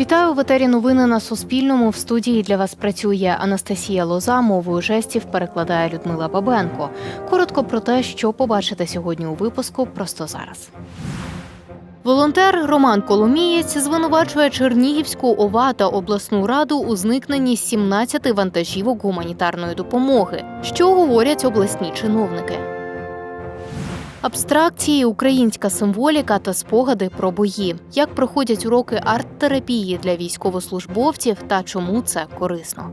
Вітаю в етері новини на Суспільному. В студії для вас працює Анастасія Лоза. Мовою жестів перекладає Людмила Бабенко. Коротко про те, що побачите сьогодні у випуску, просто зараз. Волонтер Роман Коломієць звинувачує Чернігівську ОВА та обласну раду у зникненні 17 вантажівок гуманітарної допомоги. Що говорять обласні чиновники? Абстракції, українська символіка та спогади про бої. Як проходять уроки арт-терапії для військовослужбовців та чому це корисно?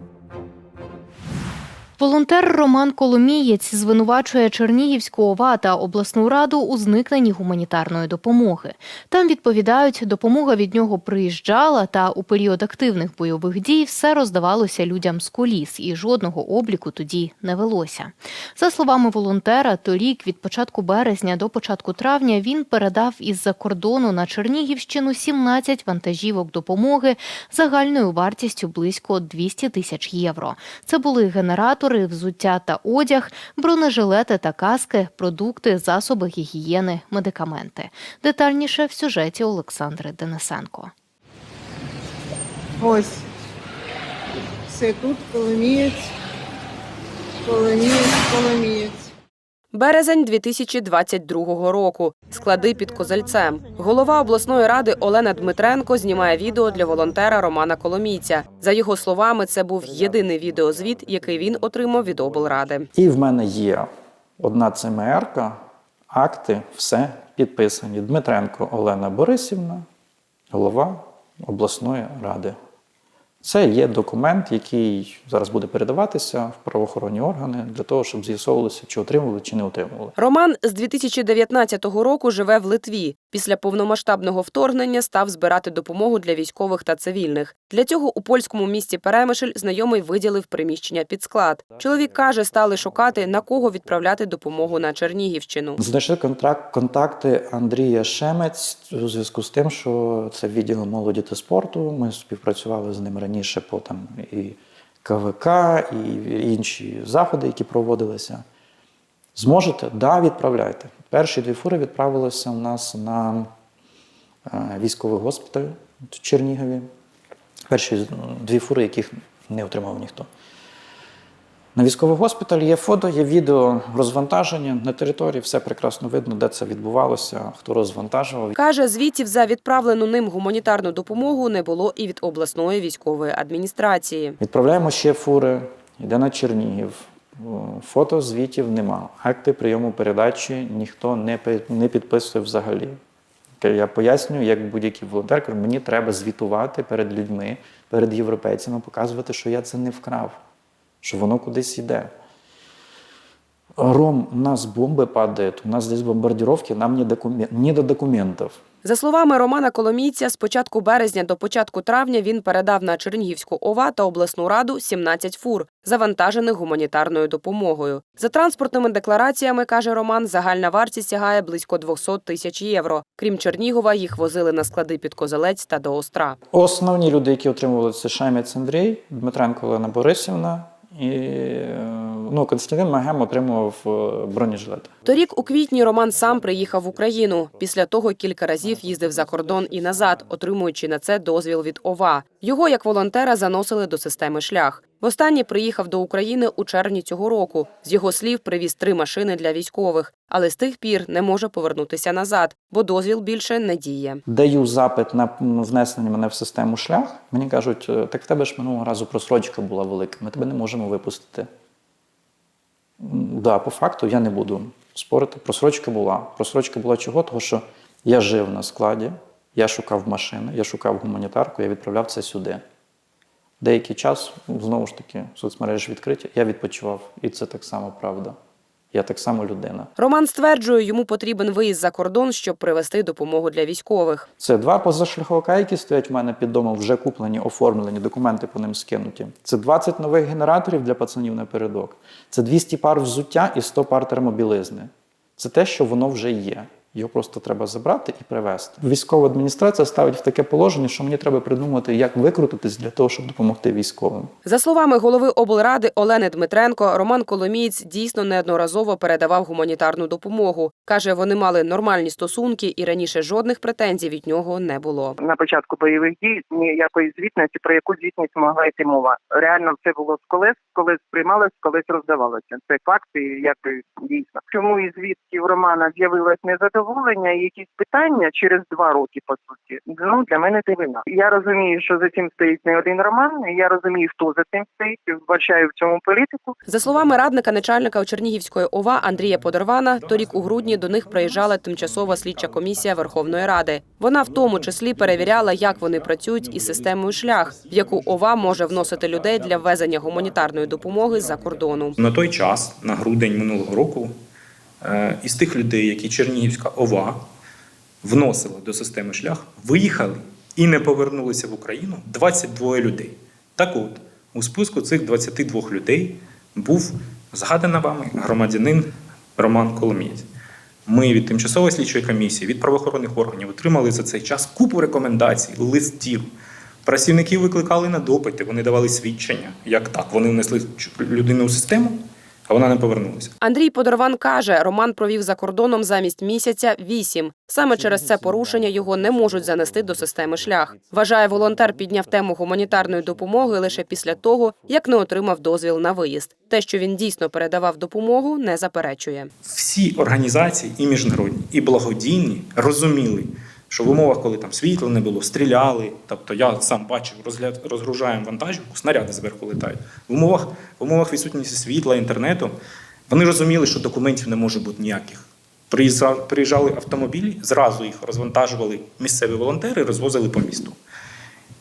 Волонтер Роман Коломієць звинувачує Чернігівську ОВА та обласну раду у зникненні гуманітарної допомоги. Там відповідають, допомога від нього приїжджала, та у період активних бойових дій все роздавалося людям з коліс, і жодного обліку тоді не велося. За словами волонтера, торік від початку березня до початку травня він передав із-за кордону на Чернігівщину 17 вантажівок допомоги загальною вартістю близько 200 тисяч євро. Це були генератори, взуття та одяг, бронежилети та каски, продукти, засоби гігієни, медикаменти. Детальніше в сюжеті Олександри Денисенко. Ось. Все тут Коломієць, Коломієць, Коломієць. Березень 2022 року. Склади під Козельцем. Голова обласної ради Олена Дмитренко знімає відео для волонтера Романа Коломійця. За його словами, це був єдиний відеозвіт, який він отримав від облради. І в мене є одна ЦМР, акти, все підписані. Дмитренко Олена Борисівна, голова обласної ради. Це є документ, який зараз буде передаватися в правоохоронні органи для того, щоб з'ясовувалося, чи отримували, чи не отримували. Роман з 2019 року живе в Литві. Після повномасштабного вторгнення став збирати допомогу для військових та цивільних. Для цього у польському місті Перемишль знайомий виділив приміщення під склад. Чоловік каже, стали шукати на кого відправляти допомогу на Чернігівщину. Знайшли контракт, контакти Андрія Шемець у зв'язку з тим, що це відділ молоді та спорту. Ми співпрацювали з ним раніше по там і КВК, і інші заходи, які проводилися. Зможете? Да, відправляйте. Перші дві фури відправилися у нас на е, військовий госпіталь в Чернігові. Перші дві фури, яких не отримав ніхто. На військовий госпіталь є фото, є відео розвантаження на території, все прекрасно видно, де це відбувалося, хто розвантажував. Каже, звітів за відправлену ним гуманітарну допомогу не було і від обласної військової адміністрації. Відправляємо ще фури, йде на Чернігів. О, Фото звітів нема. Акти прийому передачі ніхто не, пи- підписує взагалі. Я пояснюю, як будь-який волонтер, кажу, мені треба звітувати перед людьми, перед європейцями, показувати, що я це не вкрав, що воно кудись йде. Ром, у нас бомби падають, у нас здесь бомбардировки, нам не, докумен... не до документів. За словами Романа Коломійця, з початку березня до початку травня він передав на Чернігівську ОВА та обласну раду 17 фур, завантажених гуманітарною допомогою. За транспортними деклараціями, каже Роман, загальна вартість сягає близько 200 тисяч євро. Крім Чернігова, їх возили на склади під Козелець та до Остра. Основні люди, які отримували це Шемець Андрій, Дмитренко Олена Борисівна і е, ну, Константин Магем отримував бронежилет. Торік у квітні Роман сам приїхав в Україну. Після того кілька разів їздив за кордон і назад, отримуючи на це дозвіл від ОВА. Його як волонтера заносили до системи шлях. Востаннє приїхав до України у червні цього року. З його слів, привіз три машини для військових, але з тих пір не може повернутися назад, бо дозвіл більше не діє. Даю запит на внесення мене в систему шлях. Мені кажуть, «Е, так в тебе ж минулого разу просрочка була велика, ми тебе не можемо випустити. Да, по факту я не буду спорити. Просрочка була. Просрочка була чого? Того, що я жив на складі, я шукав машини, я шукав гуманітарку, я відправляв це сюди. Деякий час, знову ж таки, соцмережі відкриті, я відпочивав. І це так само правда. Я так само людина. Роман стверджує, йому потрібен виїзд за кордон, щоб привезти допомогу для військових. Це два позашляховика, які стоять в мене під домом, вже куплені, оформлені, документи по ним скинуті. Це 20 нових генераторів для пацанів напередок. Це 200 пар взуття і 100 пар термобілизни. Це те, що воно вже є. Його просто треба забрати і привезти. Військова адміністрація ставить в таке положення, що мені треба придумати, як викрутитись для того, щоб допомогти військовим. За словами голови облради Олени Дмитренко, Роман Коломієць дійсно неодноразово передавав гуманітарну допомогу. каже, вони мали нормальні стосунки, і раніше жодних претензій від нього не було. на початку бойових дій ніякої звітності, про яку звітність могла йти мова. Реально все було з колес, колись приймалось, колись роздавалося. Це факт і якби дійсно. Чому і звідки в Романа з'явилось незадоволення і якісь питання через два роки, по суті. Ну для мене дивина. Я розумію, що за цим стоїть не один роман. і Я розумію, хто за цим стоїть. і Вбачаю в цьому політику. За словами радника начальника Чернігівської ОВА Андрія Подорвана, торік у грудні до них приїжджала тимчасова слідча комісія Верховної Ради. Вона в тому числі перевіряла, як вони працюють із системою шлях, в яку ОВА може вносити людей для ввезення гуманітарної допомоги з-за кордону. На той час, на грудень минулого року, із тих людей, які Чернігівська ОВА вносила до системи шлях, виїхали і не повернулися в Україну 22 людей. Так от, у списку цих 22 людей був згаданий вами громадянин Роман Коломієць. Ми від тимчасової слідчої комісії, від правоохоронних органів отримали за цей час купу рекомендацій, листів. Працівників викликали на допити, вони давали свідчення. Як так? Вони внесли людину у систему, а вона не повернулася. Андрій Подорван каже, Роман провів за кордоном замість місяця вісім. Саме через це порушення його не можуть занести до системи шлях. Вважає, волонтер підняв тему гуманітарної допомоги лише після того, як не отримав дозвіл на виїзд. Те, що він дійсно передавав допомогу, не заперечує. Всі організації, і міжнародні, і благодійні, розуміли, що в умовах, коли там світла не було, стріляли. Тобто я сам бачив, розгляд, розгружаємо вантажівку, снаряди зверху летають. В умовах, в умовах відсутності світла, інтернету, вони розуміли, що документів не може бути ніяких. Приїжджали автомобілі, зразу їх розвантажували місцеві волонтери, розвозили по місту.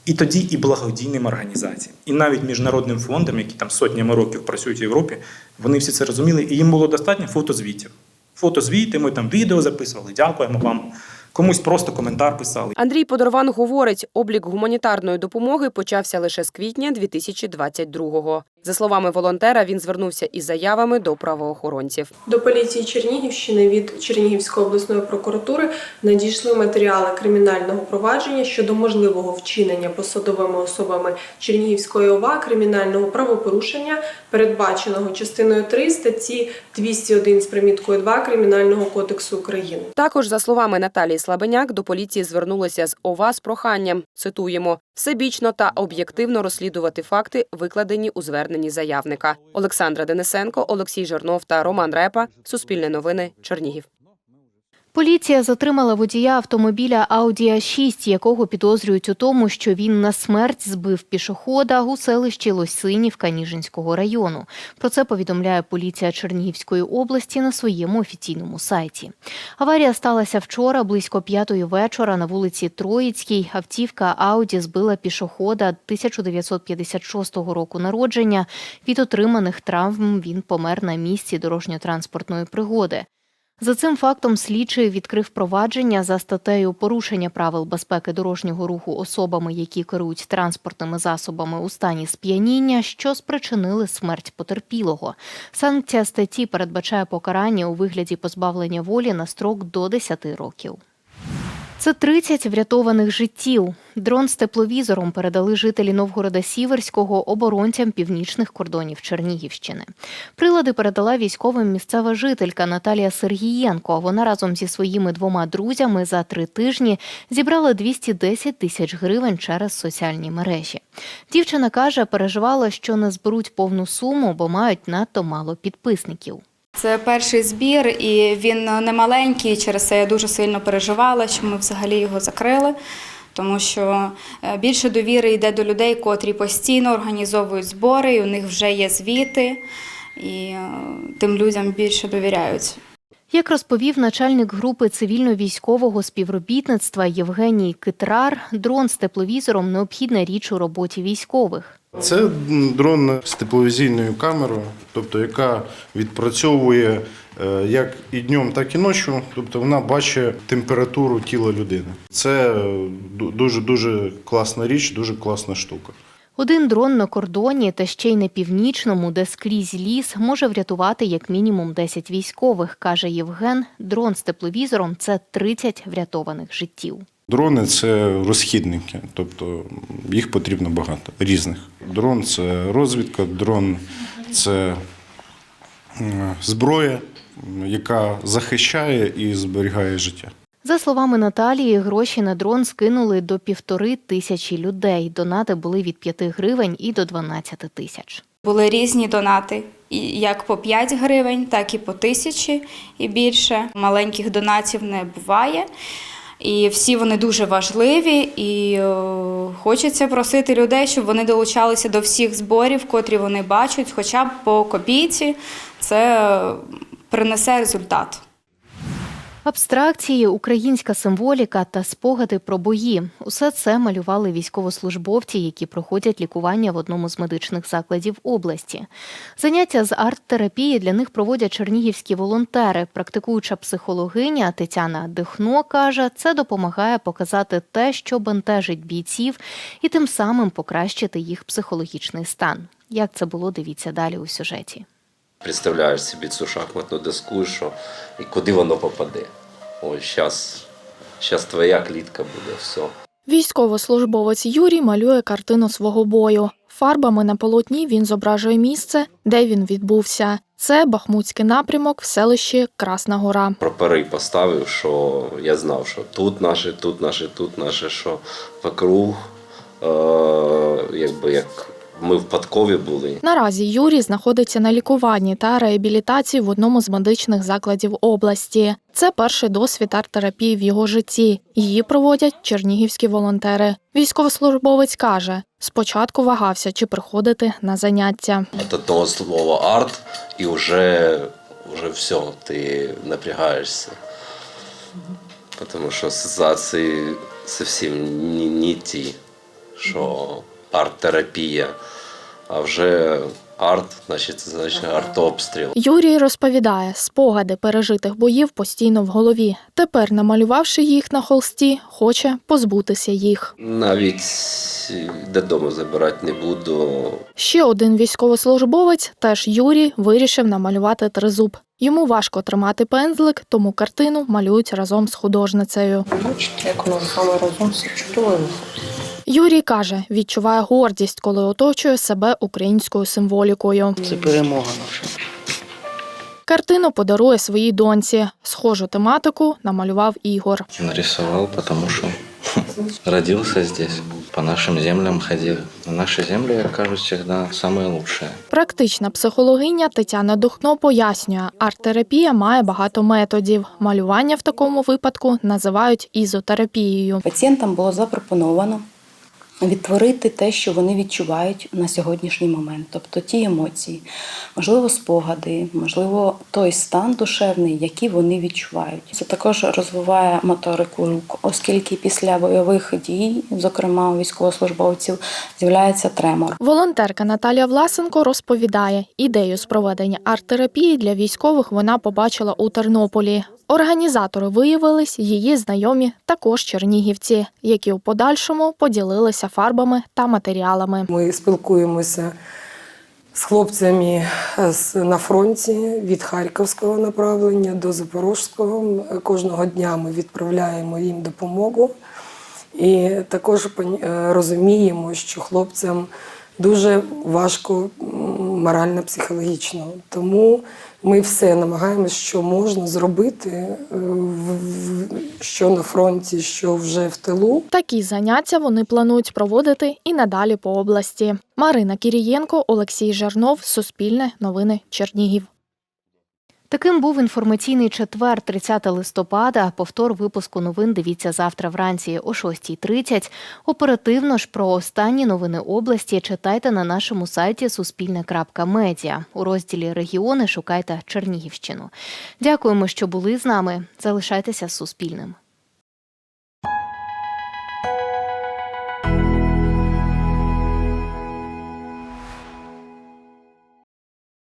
І тоді і благодійним організаціям, і навіть міжнародним фондам, які там сотнями років працюють в Європі, вони всі це розуміли, і їм було достатньо фотозвітів. Фотозвіти, ми там відео записували, дякуємо вам. Комусь просто коментар писали. Андрій Подорван говорить, облік гуманітарної допомоги почався лише з квітня 2022-го. За словами волонтера, він звернувся із заявами до правоохоронців. До поліції Чернігівщини від Чернігівської обласної прокуратури надійшли матеріали кримінального провадження щодо можливого вчинення посадовими особами Чернігівської ОВА кримінального правопорушення, передбаченого частиною 3 статті 201 з приміткою 2 Кримінального кодексу України. Також, за словами Наталії Слабеняк, до поліції звернулися з ОВА з проханням, цитуємо, всебічно та об'єктивно розслідувати факти, викладені у зверненні заявника. Олександра Денисенко, Олексій Жирнов та Роман Репа. Суспільне новини. Чернігів. Поліція затримала водія автомобіля Audi A6, якого підозрюють у тому, що він на смерть збив пішохода у селищі Лосинівка Ніжинського району. Про це повідомляє поліція Чернігівської області на своєму офіційному сайті. Аварія сталася вчора близько п'ятої вечора на вулиці Троїцькій. Автівка Ауді збила пішохода 1956 року народження. Від отриманих травм він помер на місці дорожньо-транспортної пригоди. За цим фактом слідчий відкрив провадження за статтею порушення правил безпеки дорожнього руху особами, які керують транспортними засобами у стані сп'яніння, що спричинили смерть потерпілого. Санкція статті передбачає покарання у вигляді позбавлення волі на строк до 10 років. Це 30 врятованих життів. Дрон з тепловізором передали жителі Новгорода Сіверського оборонцям північних кордонів Чернігівщини. Прилади передала військовим місцева жителька Наталія Сергієнко. Вона разом зі своїми двома друзями за три тижні зібрала 210 тисяч гривень через соціальні мережі. Дівчина каже, переживала, що не зберуть повну суму, бо мають надто мало підписників. Це перший збір, і він не маленький. Через це я дуже сильно переживала, що ми взагалі його закрили. Тому що е, більше довіри йде до людей, котрі постійно організовують збори, і у них вже є звіти, і е, тим людям більше довіряють. Як розповів начальник групи цивільно-військового співробітництва Євгеній Китрар, дрон з тепловізором необхідна річ у роботі військових. Це дрон з тепловізійною камерою, тобто яка відпрацьовує е, як і днем, так і ночі. Тобто вона бачить температуру тіла людини. Це дуже дуже класна річ, дуже класна штука. Один дрон на кордоні та ще й на північному, де скрізь ліс, може врятувати як мінімум 10 військових, каже Євген. Дрон з тепловізором це 30 врятованих життів. Дрони це розхідники, тобто їх потрібно багато різних. Дрон це розвідка, дрон це зброя, яка захищає і зберігає життя. За словами Наталії, гроші на дрон скинули до півтори тисячі людей. Донати були від 5 гривень і до 12 тисяч. Були різні донати, і як по 5 гривень, так і по тисячі і більше. Маленьких донатів не буває. І всі вони дуже важливі, і е, хочеться просити людей, щоб вони долучалися до всіх зборів, котрі вони бачать, хоча б по копійці. Це принесе результат. Абстракції, українська символіка та спогади про бої усе це малювали військовослужбовці, які проходять лікування в одному з медичних закладів області. Заняття з арт-терапії для них проводять чернігівські волонтери. Практикуюча психологиня Тетяна Дихно каже, це допомагає показати те, що бентежить бійців, і тим самим покращити їх психологічний стан. Як це було, дивіться далі у сюжеті. Представляєш собі цю шахматну доску, що і куди воно попаде. Ось зараз, зараз твоя клітка буде, все. Військовослужбовець Юрій малює картину свого бою. Фарбами на полотні він зображує місце, де він відбувся. Це Бахмутський напрямок в селищі Красна Гора. Прапори поставив, що я знав, що тут наші, тут наші, тут наші, що вокруг, е, якби як ми випадкові були. Наразі Юрій знаходиться на лікуванні та реабілітації в одному з медичних закладів області. Це перший досвід арт-терапії в його житті. Її проводять чернігівські волонтери. Військовослужбовець каже, спочатку вагався, чи приходити на заняття. От одного слова арт, і вже, вже все, ти напрягаєшся. Тому що асоціації зовсім не, не ті, що арт-терапія, а вже арт, значить, це значить артобстріл. Юрій розповідає, спогади пережитих боїв постійно в голові. Тепер, намалювавши їх на холсті, хоче позбутися їх. Навіть додому забирати не буду. Ще один військовослужбовець, теж Юрій, вирішив намалювати тризуб. Йому важко тримати пензлик, тому картину малюють разом з художницею. Бачите, як воно саме разом все чудово. Юрій каже, відчуває гордість, коли оточує себе українською символікою. Це перемога наша. Картину подарує своїй доньці. Схожу тематику намалював Ігор. Нарисовал, потому что родился здесь, по нашим землям ходил. А наши земли, как кажут, всегда самые лучшие. Практична психологиня Тетяна Духно пояснює, арт-терапія має багато методів. Малювання в такому випадку називають ізотерапією. Пацієнтам було запропоновано відтворити те, що вони відчувають на сьогоднішній момент, тобто ті емоції, можливо, спогади, можливо, той стан душевний, який вони відчувають. Це також розвиває моторику рук, оскільки після бойових дій, зокрема у військовослужбовців, з'являється тремор. Волонтерка Наталія Власенко розповідає, ідею з проведення арт-терапії для військових вона побачила у Тернополі. Організатори виявились її знайомі також чернігівці, які у подальшому поділилися фарбами та матеріалами. Ми спілкуємося з хлопцями на фронті від Харківського направлення до запорожського. Кожного дня ми відправляємо їм допомогу. І також е, розуміємо, що хлопцям дуже важко морально-психологічно. Тому ми все намагаємося, що можна зробити, е, що на фронті, що вже в тилу. Такі заняття вони планують проводити і надалі по області. Марина Кірієнко, Олексій Жарнов, Суспільне новини Чернігів. Таким був інформаційний четвер, 30 листопада. Повтор випуску новин дивіться завтра вранці о 6.30. Оперативно ж про останні новини області читайте на нашому сайті суспільне.медіа. У розділі регіони шукайте Чернігівщину. Дякуємо, що були з нами. Залишайтеся з Суспільним.